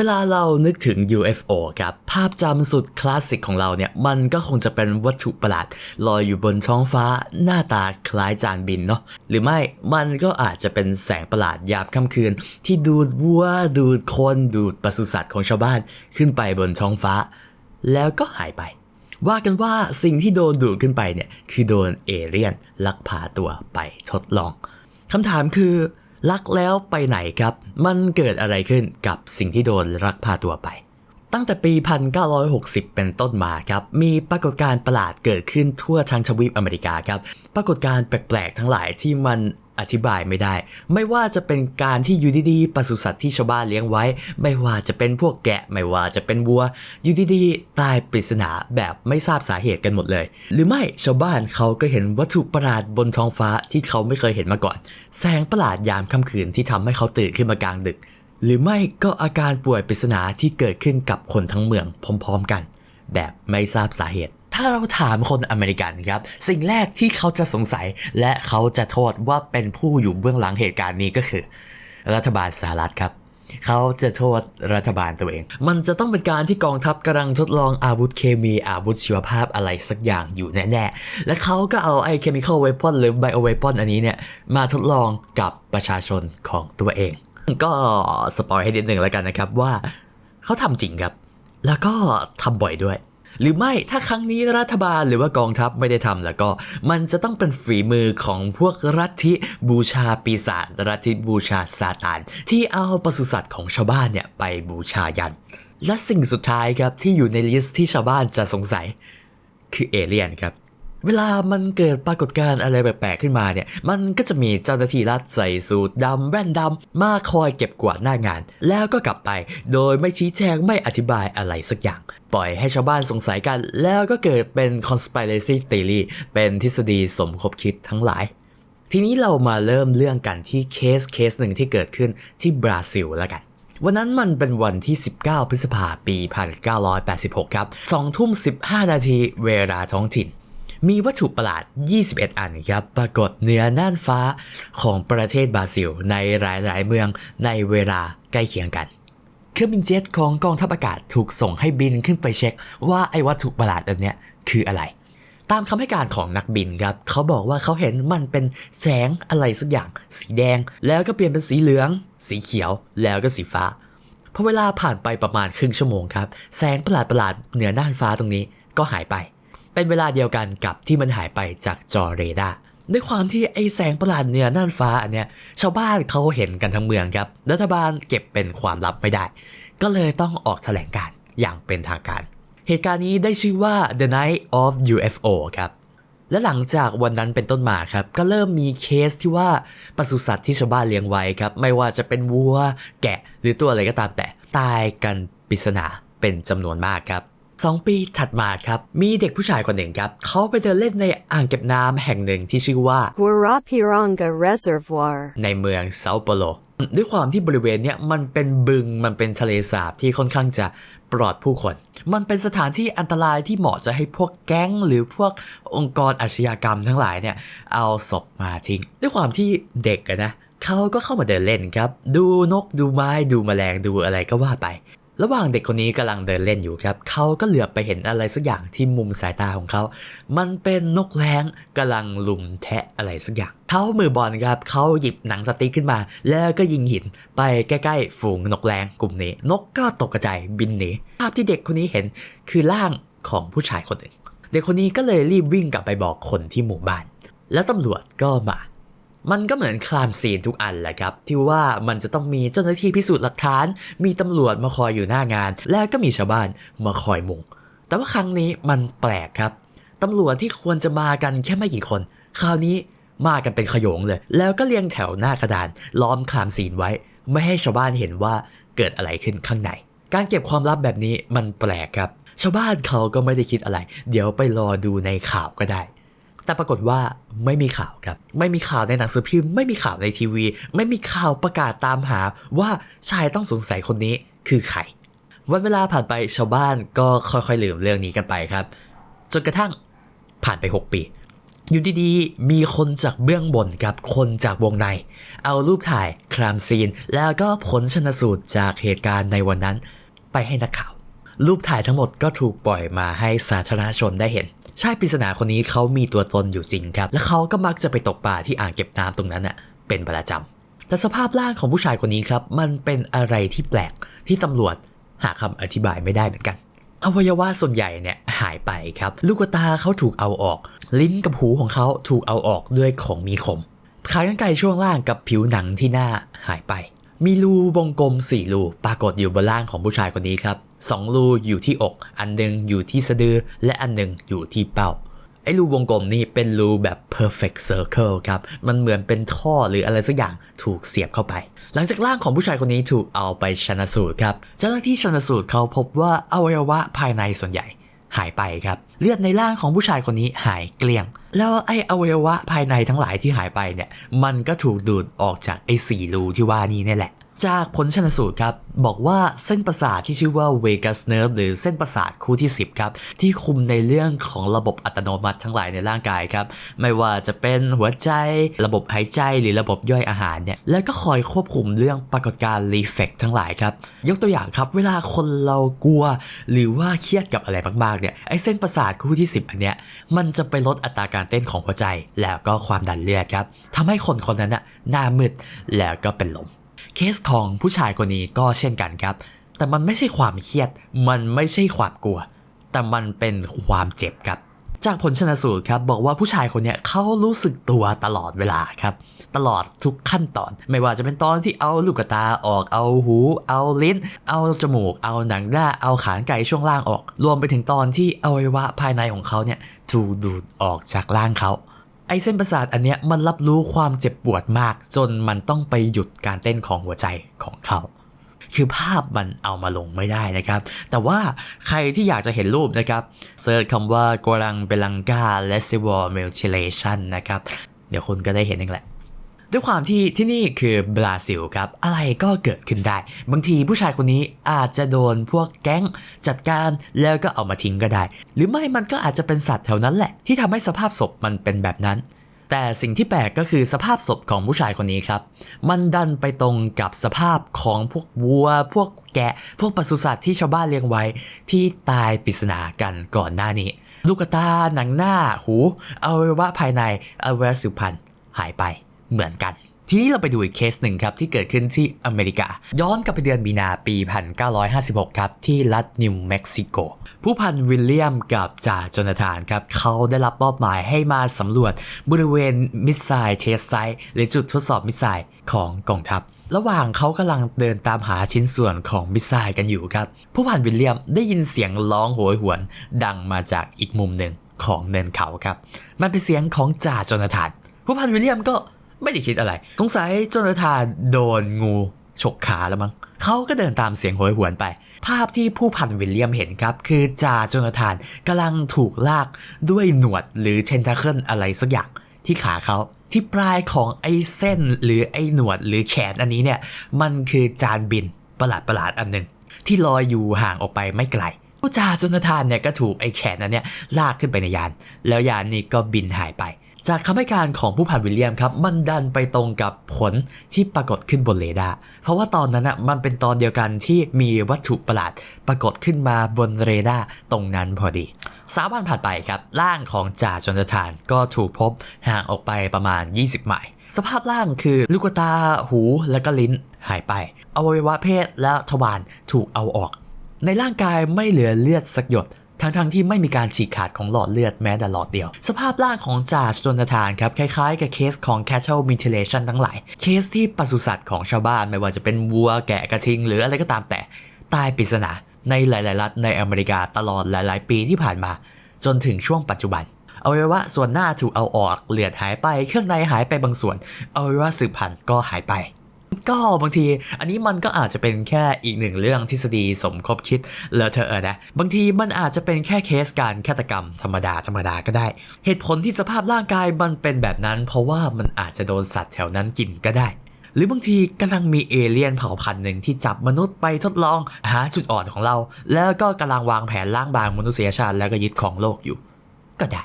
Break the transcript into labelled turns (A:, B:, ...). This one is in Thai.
A: เวลาเรานึกถึง UFO ครับ ภาพจำสุดคลาสสิกของเราเนี่ย มันก็คงจะเป็นวัตถุประหลาดลอยอยู่บนท้องฟ้า หน้าตาคล้ายจานบินเนาะ หรือไม่มันก็อาจจะเป็นแสงประหลาดยามค่ำคืน ที่ดูดวัว ดูดคน ดูดปศุสัตว์ของชาวบ้านขึ้นไปบนท้องฟ้า แล้วก็หายไป ว่ากันว่าสิ่งที่โดนดูดขึ้นไปเนี่ย คือโดนเอเลี่ยนลักพาตัวไปทดลองคำถามคือ รักแล้วไปไหนครับ มันเกิดอะไรขึ้นกับสิ่งที่โดนรักพาตัวไป ตั้งแต่ปี 1960 เป็นต้นมาครับ มีปรากฏการณ์ประหลาดเกิดขึ้นทั่วทั้งทวีปอเมริกาครับ ปรากฏการณ์แปลกๆทั้งหลายที่มัน อธิบายไม่ได้ ไม่ว่าจะเป็นการที่อยู่ดีๆปศุสัตว์ที่ชาวบ้านเลี้ยงไว้ ไม่ว่าจะเป็นพวกแกะ ไม่ว่าจะเป็นวัว อยู่ดีๆตายปริศนาแบบไม่ทราบสาเหตุกันหมดเลย หรือไม่ชาวบ้านเขาก็เห็นวัตถุประหลาดบนท้องฟ้าที่เขาไม่เคยเห็นมาก่อน แสงประหลาดยามค่ำคืนที่ทำให้เขาตื่นขึ้นมากลางดึก หรือไม่ก็อาการป่วยปริศนาที่เกิดขึ้นกับคนทั้งเมืองพร้อม ๆ กัน แบบไม่ทราบสาเหตุ ถ้าเราถามคนอเมริกันครับ สิ่งแรกที่เขาจะสงสัย และเขาจะโทษว่าเป็นผู้อยู่เบื้องหลังเหตุการณ์นี้ก็คือ รัฐบาลสหรัฐครับเขาจะโทษรัฐบาลตัวเอง มันจะต้องเป็นการที่กองทัพกำลังทดลองอาวุธเคมีอาวุธชีวภาพอะไรสักอย่างอยู่แน่ ๆ และเขาก็เอาไอ้ chemical weapon หรือ bio weapon อันนี้เนี่ย มาทดลองกับประชาชนของตัวเอง ก็สปอยให้นิดหนึ่งแล้วกันนะครับว่า เขาทำจริงครับ แล้วก็ทำบ่อยด้วย หรือไม่ถ้าครั้งนี้รัฐบาลหรือว่ากองทัพไม่ได้ทำแล้วก็ มันจะต้องเป็นฝีมือของพวกรัฐทิบูชาปีศาจรัฐทิบูชาซาตาน ที่เอาปศุสัตว์ของชาวบ้านเนี่ยไปบูชายัน และสิ่งสุดท้ายครับที่อยู่ในลิสต์ที่ชาวบ้านจะสงสัย คือเอเลี่ยนครับ เวลามันเกิดปรากฏการณ์อะไรแปลกๆขึ้นมาเนี่ย มันก็จะมีเจ้าหน้าที่รัฐใส่สูทดำแว่นดำมาคอยเก็บกวาดหน้างาน แล้วก็กลับไป โดยไม่ชี้แจงไม่อธิบายอะไรสักอย่าง ปล่อยให้ชาวบ้านสงสัยกัน แล้วก็เกิดเป็น conspiracy theory เป็นทฤษฎีสมคบคิดทั้งหลาย ทีนี้เรามาเริ่มเรื่องกันที่เคสเคสหนึ่งที่เกิดขึ้นที่บราซิลแล้วกันวันนั้นมันเป็นวันที่ 19 พฤษภาปี 1986 ครับ2ทุ่ม 15 นาทีเวลาท้องถิ่น มีวัตถุประหลาด 21 อันครับ ปรากฏเหนือน่านฟ้าของประเทศบราซิล ในหลายๆ เมืองในเวลาใกล้เคียงกัน เครื่องบินเจ็ตของกองทัพอากาศถูกส่งให้บินขึ้นไปเช็ค ว่าไอ้วัตถุประหลาดอันเนี้ยคืออะไร ตามคำให้การของนักบินครับ เขาบอกว่าเขาเห็นมันเป็นแสงอะไรสักอย่าง สีแดง แล้วก็เปลี่ยนเป็นสีเหลือง สีเขียว แล้วก็สีฟ้าพอเวลาผ่านไปประมาณครึ่งชั่วโมงครับ แสงประหลาดประหลาดๆเหนือน่านฟ้าตรงนี้ก็หายไป เป็นเวลาเดียวกันกับที่มันหายไปจากจอเรดาร์ด้วยความที่ไอแสงประหลาดเหนือน่านฟ้าอันเนี้ยชาวบ้านเขาเห็นกันทั้งเมืองครับ รัฐบาลเก็บเป็นความลับไม่ได้ ก็เลยต้องออกแถลงการ์อย่างเป็นทางการ เหตุการณ์นี้ได้ชื่อว่า The Night of UFO ครับและหลังจากวันนั้นเป็นต้นมาครับ ก็เริ่มมีเคสที่ว่าปศุสัตว์ที่ชาวบ้านเลี้ยงไว้ครับ ไม่ว่าจะเป็นวัว แกะ หรือตัวอะไรก็ตามแต่ตายกันปริศนาเป็นจำนวนมากครับ สองปีถัดมาครับ มีเด็กผู้ชายคนหนึ่งครับ เขาไปเดินเล่นในอ่างเก็บน้ำแห่งหนึ่งที่ชื่อว่า
B: Guarapiranga Reservoir.
A: ในเมืองเซาเปโลด้วยความที่บริเวณเนี้ยมันเป็นบึงมันเป็นทะเลสาบที่ค่อนข้างจะปลอดผู้คน มันเป็นสถานที่อันตรายที่เหมาะจะให้พวกแก๊ง หรือพวกองค์กรอาชญากรรมทั้งหลายเนี่ยเอาศพมาทิ้ง ด้วยความที่เด็กอะนะเขาก็เข้ามาเดินเล่นครับ ดูนกดูไม้ดูแมลงดูอะไรก็ว่าไป ระหว่างเด็กคนนี้กำลังเดินเล่นอยู่ครับ เขาก็เหลือบไปเห็นอะไรสักอย่างที่มุมสายตาของเขา มันเป็นนกแร้งกำลังลุมแทะอะไรสักอย่าง เขามือบอลครับ เขาหยิบหนังสติ๊กขึ้นมา แล้วก็ยิงหินไปใกล้ๆ ฝูงนกแร้งกลุ่มนี้ นกก็ตกกระจายบินหนี ภาพที่เด็กคนนี้เห็นคือร่างของผู้ชายคนหนึ่ง เด็กคนนี้ก็เลยรีบวิ่งกลับไปบอกคนที่หมู่บ้าน แล้วตำรวจก็มา มันก็เหมือนคลามซีนทุกอันแหละครับ ที่ว่ามันจะต้องมีเจ้าหน้าที่พิสูจน์หลักฐาน มีตำรวจมาคอยอยู่หน้างาน แล้วก็มีชาวบ้านมาคอยมุง แต่ว่าครั้งนี้มันแปลกครับตำรวจที่ควรจะมากันแค่ไม่กี่คน คราวนี้มากันเป็นขโยงเลย แล้วก็เรียงแถวหน้ากระดาน ล้อมคลามซีนไว้ ไม่ให้ชาวบ้านเห็นว่าเกิดอะไรขึ้นข้างใน การเก็บความลับแบบนี้มันแปลกครับ ชาวบ้านเขาก็ไม่ได้คิดอะไร เดี๋ยวไปรอดูในข่าวก็ได้ แต่ปรากฏว่าไม่มีข่าวครับ ไม่มีข่าวในหนังสือพิมพ์ ไม่มีข่าวในทีวี ไม่มีข่าวประกาศตามหาว่าชายต้องสงสัยคนนี้คือใคร วันเวลาผ่านไปชาวบ้านก็ค่อยๆลืมเรื่องนี้กันไปครับ จนกระทั่งผ่านไป 6 ปี อยู่ดีๆ มีคนจากเบื้องบนกับคนจากวงใน เอารูปถ่ายครามซีน แล้วก็ผลชนสูตรจากเหตุการณ์ในวันนั้น ไปให้นักข่าว รูปถ่ายทั้งหมดก็ถูกปล่อยมาให้สาธารณชนได้เห็น ชายปริศนาคนนี้เขามีตัวตนอยู่จริงครับ และเขาก็มักจะไปตกปลาที่อ่างเก็บน้ำตรงนั้นน่ะเป็นประจำแต่สภาพร่างของผู้ชายคนนี้ครับ มันเป็นอะไรที่แปลกที่ตำรวจหาคำอธิบายไม่ได้เหมือนกัน อวัยวะส่วนใหญ่เนี่ยหายไปครับ ลูกตาเขาถูกเอาออก ลิ้นกับหูของเขาถูกเอาออกด้วยของมีคมขากรรไกรช่วงล่างกับผิวหนังที่หน้าหายไป มีรูวงกลมสี่รูปรากฏอยู่บนล่างของผู้ชายคนนี้ครับ สองรูอยู่ที่อก อันหนึงอยู่ที่สะดือ และอันหนึงอยู่ที่เป้าไอ้รูวงกลมนี่เป็นรูแบบ perfect circle ครับ มันเหมือนเป็นท่อหรืออะไรสักอย่างถูกเสียบเข้าไป หลังจากร่างของผู้ชายคนนี้ถูกเอาไปชันสูตรครับ เจ้าหน้าที่ชันสูตรเขาพบว่าอวัยวะภายในส่วนใหญ่หายไปครับ เลือดในร่างของผู้ชายคนนี้หายเกลี้ยง แล้วไอ้อวัยวะภายในทั้งหลายที่หายไปเนี่ย มันก็ถูกดูดออกจากไอ้สี่รูที่ว่านี้นี่แหละ จากผลชนสูตรครับ บอกว่าเส้นประสาทที่ชื่อว่า Vagus nerve หรือเส้นประสาทคู่ที่ 10 ครับ ที่คุมในเรื่องของระบบอัตโนมัติทั้งหลายในร่างกายครับ ไม่ว่าจะเป็นหัวใจระบบหายใจหรือระบบย่อยอาหารเนี่ยแล้วก็คอยควบคุมเรื่องปรากฏการณ์รีเฟกทั้งหลายครับ ยกตัวอย่างครับ เวลาคนเรากลัว หรือว่าเครียดกับอะไรมากๆเนี่ยไอ้เส้นประสาทคู่ที่ 10 อันเนี้ยมันจะไปลดอัตราการเต้นของหัวใจ แล้วก็ความดันเลือดครับทำให้คนคนนั้นน่ะหน้ามืดแล้วก็เป็นลม เคสของผู้ชายคนนี้ก็เช่นกันครับ แต่มันไม่ใช่ความเครียด มันไม่ใช่ความกลัว แต่มันเป็นความเจ็บครับ จากผลชนสูตรครับบอกว่าผู้ชายคนนี้เขารู้สึกตัวตลอดเวลาครับ ตลอดทุกขั้นตอน ไม่ว่าจะเป็นตอนที่เอาลูกตาออก เอาหู เอาลิ้น เอาจมูก เอาหนังหน้า เอาขานไก่ช่วงล่างออก รวมไปถึงตอนที่อวัยวะภายในของเขาเนี่ยถูกดูดออกจากร่างเขา ไอเส้นประสาทอันเนี้ยมันรับรู้ความเจ็บปวดมาก จนมันต้องไปหยุดการเต้นของหัวใจของเขาคือภาพมันเอามาลงไม่ได้นะครับ แต่ว่าใครที่อยากจะเห็นรูปนะครับเซิร์ชคำว่ากรังเบลังกาเลสซิวอร์เมลชิเลชันนะครับ เดี๋ยวคุณก็ได้เห็นเองแหละ ด้วยความที่ที่นี่คือบราซิลครับอะไรก็เกิดขึ้นได้ บางทีผู้ชายคนนี้อาจจะโดนพวกแก๊งจัดการแล้วก็เอามาทิ้งก็ได้ หรือไม่มันก็อาจจะเป็นสัตว์แถวนั้นแหละ ที่ทำให้สภาพศพมันเป็นแบบนั้น แต่สิ่งที่แปลกก็คือสภาพศพของผู้ชายคนนี้ครับ มันดันไปตรงกับสภาพของพวกวัว พวกแกะ พวกปศุสัตว์ที่ชาวบ้านเลี้ยงไว้ ที่ตายปริศนากันก่อนหน้านี้ลูกตาหนังหน้า หูอวัยวะภายในอวัยวะสืบพันธุ์หายไป เหมือนกัน ทีนี้เราไปดูอีกเคสหนึ่งครับ ที่เกิดขึ้นที่อเมริกา ย้อนกลับไปเดือนมีนาปี 1956 ครับ ที่รัฐนิวเม็กซิโก ผู้พันวิลเลียมกับจ่าโจนาธานครับ เขาได้รับมอบหมายให้มาสำรวจบริเวณมิสไซล์เทสไซต์หรือจุดทดสอบมิสไซล์ของกองทัพระหว่างเขากำลังเดินตามหาชิ้นส่วนของมิสไซล์กันอยู่ครับ ผู้พันวิลเลียมได้ยินเสียงร้องโหยหวน ดังมาจากอีกมุมหนึ่งของเนินเขาครับ มันเป็นเสียงของจ่าโจนาธาน ผู้พันวิลเลียมก็ ไม่ได้คิดอะไร สงสัยจนาธานโดนงูฉกขาแล้วมั้งเขาก็เดินตามเสียงโหยหวนไป ภาพที่ผู้พันวิลเลียมเห็นครับ คือจ่าจนาธานกำลังถูกลากด้วยหนวดหรือเทนทาเคิลอะไรสักอย่างที่ขาเขาที่ปลายของไอ้เส้นหรือไอ้หนวดหรือแขนอันนี้เนี่ยมันคือจานบินประหลาดประหลาดๆอันหนึ่งที่ลอยอยู่ห่างออกไปไม่ไกลผู้จ่าจนาธานเนี่ยก็ถูกไอ้แขนอันเนี้ยลากขึ้นไปในยาน แล้วยานนี้ก็บินหายไป จากคำให้การของผู้พันวิลเลียมครับมันดันไปตรงกับผลที่ปรากฏขึ้นบนเรดาร์เพราะว่าตอนนั้นอะมันเป็นตอนเดียวกันที่มีวัตถุประหลาดปรากฏขึ้นมาบนเรดาร์ตรงนั้นพอดีสามวันผ่านไปครับร่างของจ่าจนทานก็ถูกพบห่างออกไปประมาณ 20ไมล์สภาพร่างคือลูกตาหูและก็ลิ้นหายไป อวัยวะเพศและทวารถูกเอาออก ในร่างกายไม่เหลือเลือดสักหยด ทั้งๆทที่ไม่มีการฉีกขาดของหลอดเลือดแม้แต่หลอดเดียว สภาพร่างของจ่าจนทานครับ คล้ายๆ กับเคสของ cattle mutilation ทั้งหลาย เคสที่ปศุสัตว์ของชาวบ้านไม่ว่าจะเป็นวัวแกะกระทิง หรืออะไรก็ตามแต่ตายปริศนาในหลายๆรัฐในอเมริกาตลอดหลายๆ ปีที่ผ่านมา จนถึงช่วงปัจจุบันอวัยวะส่วนหน้าถูกเอาออกเลือดหายไป เครื่องในหายไปบางส่วนอวัยวะสืบพันธุ์ก็หายไป ก็บางที อันนี้มันก็อาจจะเป็นแค่อีกหนึ่งเรื่องทฤษฎีสมคบคิดเลอะเทอะนะ บางทีมันอาจจะเป็นแค่เคสการฆาตกรรมธรรมดาธรรมดาก็ได้ เหตุผลที่สภาพร่างกายมันเป็นแบบนั้น เพราะว่ามันอาจจะโดนสัตว์แถวนั้นกินก็ได้ หรือบางทีกำลังมีเอเลี่ยนเผ่าพันธุ์หนึ่งที่จับมนุษย์ไปทดลองหาจุดอ่อนของเรา แล้วก็กำลังวางแผนล้างบางมนุษยชาติแล้วก็ยึดของโลกอยู่ ก็ได้